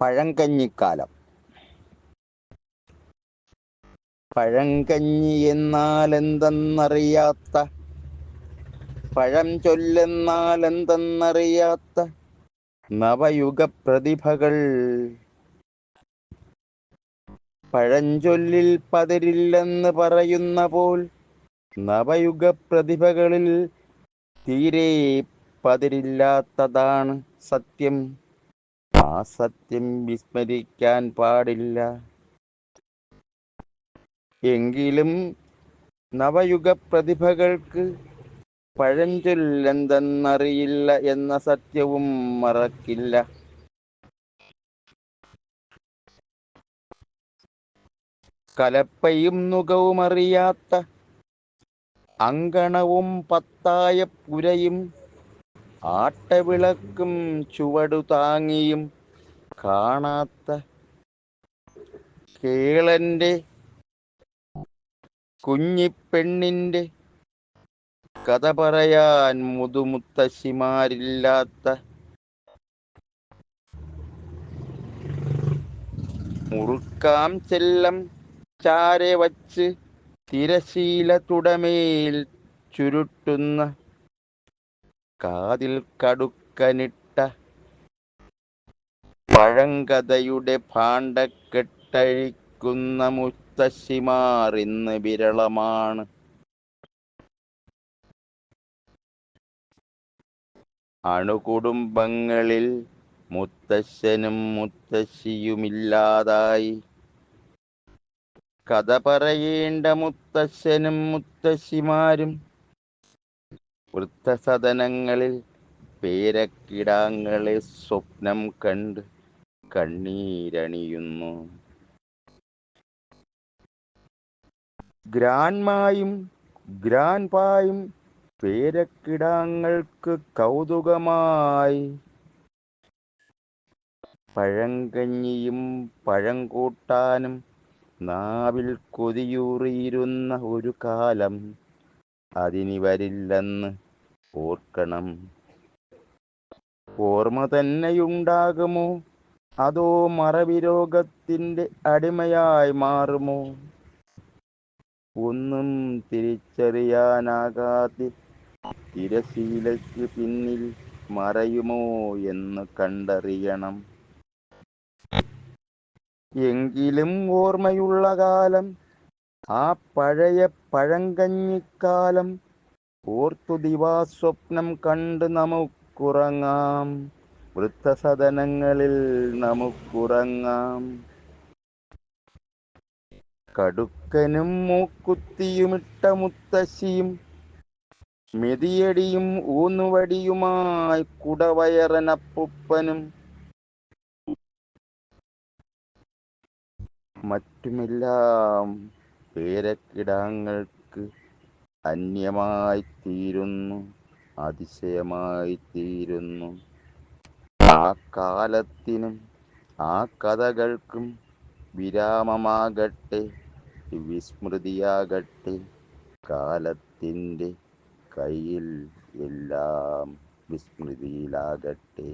പഴങ്കഞ്ഞിക്കാലം. പഴങ്കഞ്ഞി എന്നാൽ എന്തെന്നറിയാത്ത പഴം ചൊല്ലെന്നാൽ എന്തെന്നറിയാത്ത നവയുഗ പ്രതിഭകൾ പഴഞ്ചൊല്ലിൽ പതിരില്ലെന്ന് പറയുന്ന പോൽ നവയുഗ പ്രതിഭകളിൽ തീരെ പതിരില്ലാത്തതാണ് സത്യം. ആ സത്യം വിസ്മരിക്കാൻ പാടില്ല. എങ്കിലും നവയുഗ പ്രതിഭകൾക്ക് പഴഞ്ചൊല്ലെന്തെന്നറിയില്ല എന്ന സത്യവും മറക്കില്ല. കലപ്പയും നുകവുമറിയാത്ത അങ്കണവും പത്തായ പുരയും ആട്ടവിളക്കും ചുവടു താങ്ങിയും കാണാത്ത കേളന്റെ കുഞ്ഞിപ്പെണ്ണിന്റെ കഥ പറയാൻ മുതുമുത്തശ്ശിമാരില്ലാത്ത മുറുക്കാം ചെല്ലം ചാരെ വച്ച് തിരശീല തുടമേൽ ചുരുട്ടുന്ന കാതിൽ കടുക്കനിട്ട പഴങ്കഥയുടെ ഭാണ്ഡക്കെട്ടഴിക്കുന്ന മുത്തശ്ശിമാർ ഇന്ന് വിരളമാണ്. അണുകുടുംബങ്ങളിൽ മുത്തശ്ശനും മുത്തശ്ശിയുമില്ലാതായി. കഥ പറയേണ്ട മുത്തശ്ശനും മുത്തശ്ശിമാരും വൃദ്ധസദനങ്ങളിൽ പേരക്കിടാങ്ങളെ സ്വപ്നം കണ്ട് കണ്ണീരണിയുന്നു. ഗ്രാൻമായും ഗ്രാൻപായും പേരക്കിടാങ്ങൾക്ക് കൗതുകമായി. പഴങ്കഞ്ഞിയും പഴങ്കൂട്ടാനും നാവിൽ കൊതിയൂറിയിരുന്ന ഒരു കാലം അതിനി വരില്ലെന്ന് ഓർക്കണം. ഓർമ്മ തന്നെയുണ്ടാകുമോ? അതോ മറവിരോഗത്തിന്റെ അടിമയായി മാറുമോ? ഒന്നും തിരിച്ചറിയാനാകാതെ തിരശീലയ്ക്ക് പിന്നിൽ മറയുമോ എന്ന് കണ്ടറിയണം. എങ്കിലും ഓർമ്മയുള്ള കാലം ആ പഴയ പഴങ്കഞ്ഞിക്കാലം ഓർത്തു ദിവാസ്വപ്നം കണ്ട് നമുക്കുറങ്ങാം. വൃദ്ധസദനങ്ങളിൽ നമുക്കുറങ്ങാം. കടുക്കനും മൂക്കുത്തിയുമിട്ട മുത്തശ്ശിയും മെതിയടിയും ഊന്നുവടിയുമായി കുടവയറനപ്പുപ്പനും മറ്റുമെല്ലാം പേരക്കിടാങ്ങൾക്ക് അന്യമായി തീരുന്നു അതിശയമായി തീരുന്നു ആ കാലത്തിനും ആ കഥകൾക്കും വിരാമമാകട്ടെ വിസ്മൃതിയാകട്ടെ. കാലത്തിന്റെ കയ്യിൽ എല്ലാം വിസ്മൃതിയിലാകട്ടെ.